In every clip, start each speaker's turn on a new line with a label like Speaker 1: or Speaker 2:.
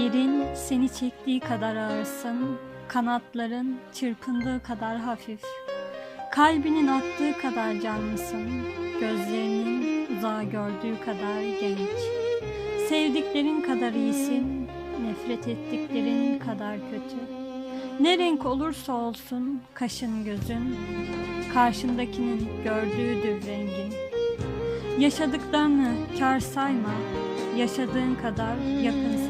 Speaker 1: Yerin seni çektiği kadar ağırsın, kanatların çırpındığı kadar hafif. Kalbinin attığı kadar canlısın, gözlerinin uzağa gördüğü kadar genç. Sevdiklerin kadar iyisin, nefret ettiklerin kadar kötü. Ne renk olursa olsun kaşın gözün, karşındakinin gördüğüdür rengin. Yaşadıklarını kar sayma, yaşadığın kadar yakınsın.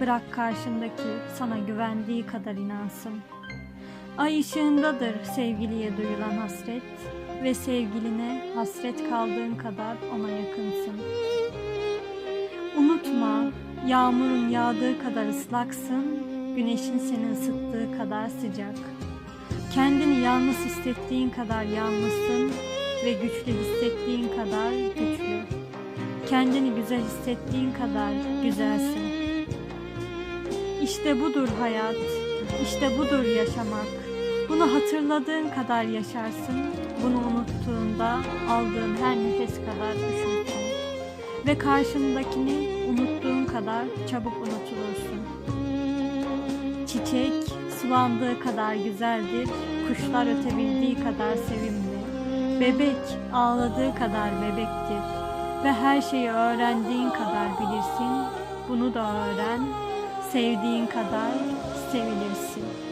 Speaker 1: bırak karşındaki sana güvendiği kadar inansın. Ay ışığındadır sevgiliye duyulan hasret ve sevgiline hasret kaldığın kadar ona yakınsın. Unutma, yağmurun yağdığı kadar ıslaksın, güneşin seni ısıttığı kadar sıcak. Kendini yalnız hissettiğin kadar yalnızsın ve güçlü hissettiğin kadar güçlü. Kendini güzel hissettiğin kadar güzelsin. İşte budur hayat, işte budur yaşamak. Bunu hatırladığın kadar yaşarsın, bunu unuttuğunda aldığın her nefes kadar üşürsün. Ve karşındakini unuttuğun kadar çabuk unutulursun. Çiçek sulandığı kadar güzeldir, kuşlar ötebildiği kadar sevimli. Bebek ağladığı kadar bebektir ve her şeyi öğrendiğin kadar bilirsin. Bunu da öğren, sevdiğin kadar sevilirsin.